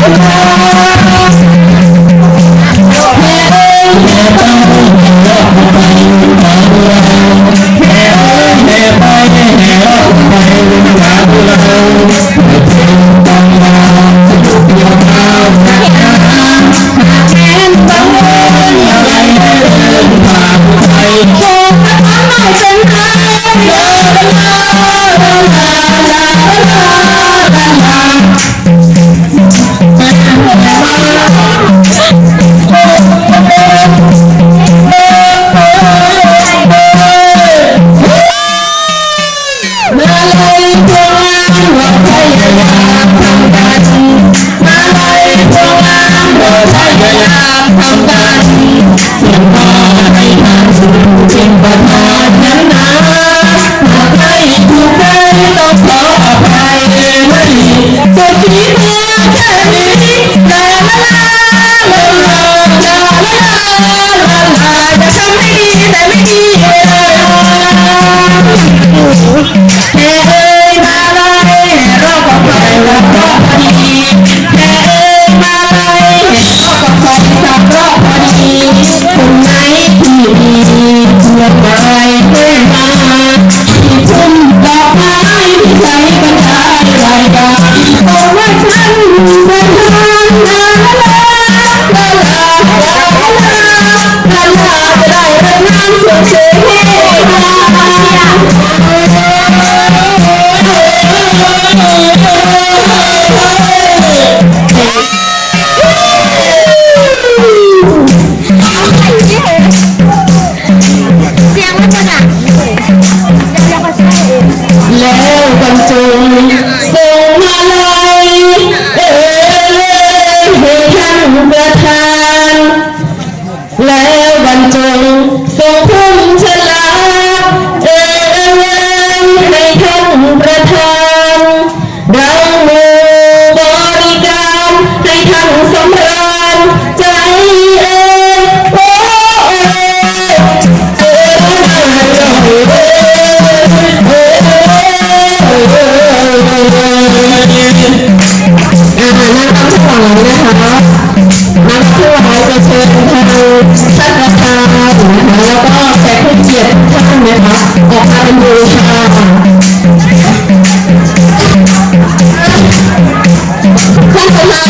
Música กวันนี้คงไหนที่มีเพื่อนนายเพื่อนมาที่ทุ่มดอกไม้ใส่กันได้ไรกันบอกว่าฉันเป็นทางนาลาลาลาลาลาลาลาได้เรื่องน้ำเสียงเสียงเฮ้ย Oh,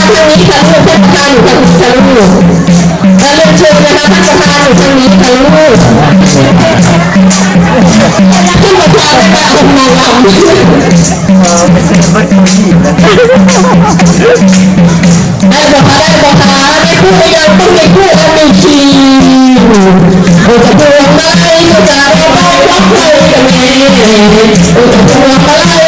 ช่วงนี้ค่าลูกเทศกาลอยู่กับคุณลูกการเรียนเชิญนะคะท่านประธานอยู่ตรงนี้ค่ะลูกขึ้นมาพูาแล้วก็เอามาวางเดี๋ยวค่ะได้บอกค่ะได้พูดไม่ยังต้องไปพูดอันนี้ทีโอ้จะพูดว่าไม่จะร้ร้องร้องเพลงกันแน่โอ้จะพูดว่ไร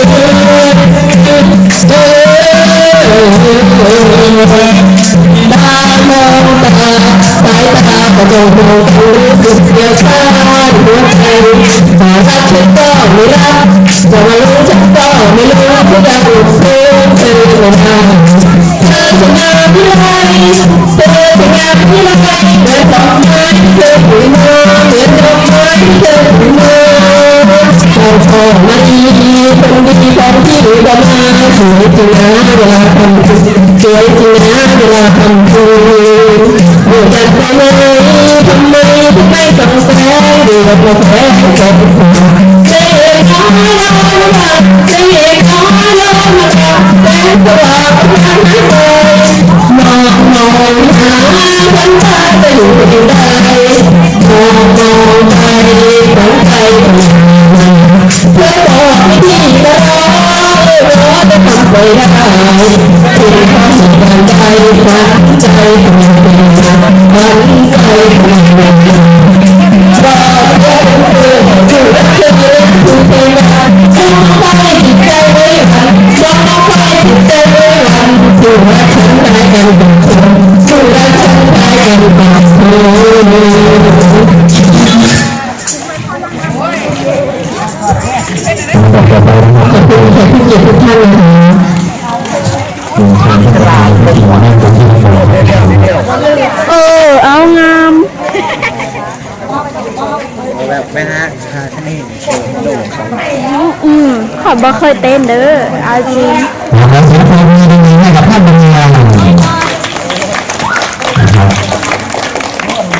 เด็กตาลงตาสายตาก็จงมองดูสุดเดียวชาหัวใจขอรักฉันก็ไม่รักจะมารู้ฉันก็ไม่รู้ผู้ใดถูกเพื่อนเธอลงมาเธอจะงามที่ไรเธอจะงามที่ไรเธอดอกไม้เธอผุยมาเหมือนดอกไม้เธอผุยมาเราชอบมาดีคนดีคนที่ก็มาสวยจริงนะเวลา วยจริงนะเวลาทำบุญโอ้จัดไปไหมทำไมถึงไม่ส่องแสงเดือดมาแพ้สดใสเจ๊น้อยน้อยมาเจ๊น้อยน้อยมาแสงสว่างทางนั้นเลยมองมองหาวันตาจะอยู่ที่ใดมองมองไปของใครของมันเธอบอกไม่ดีก็รอรอจะทำไปได้คุณทำกัน ใจฝันใจของมันฝันใจของมันบอกเธอเธออยู่รักเธออยู่เป็นวันจะไม่ไปจิตใจไว้วันจะไม่ไปจิตใจไว้วันอยู่รักฉันได้กันแบบคนอยู่รักฉันได้กันแบบคนขอบคุณแขกผู้เกียรติทุกท่านนะคะ เออ เอางาม แบบแม่ฮะฮะที่นี่โด่งส องอืมขอบบ่เคยเต้นเด้อเอาจริงขอเสียงปรบมือดังๆให้กับท่านบรรยายนะ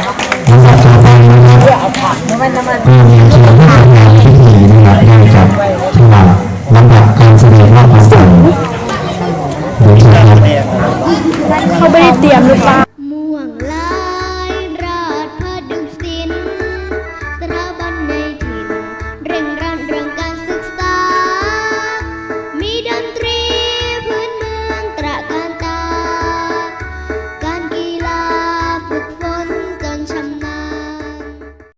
ครับลำดับต่อไปนะครับก็มี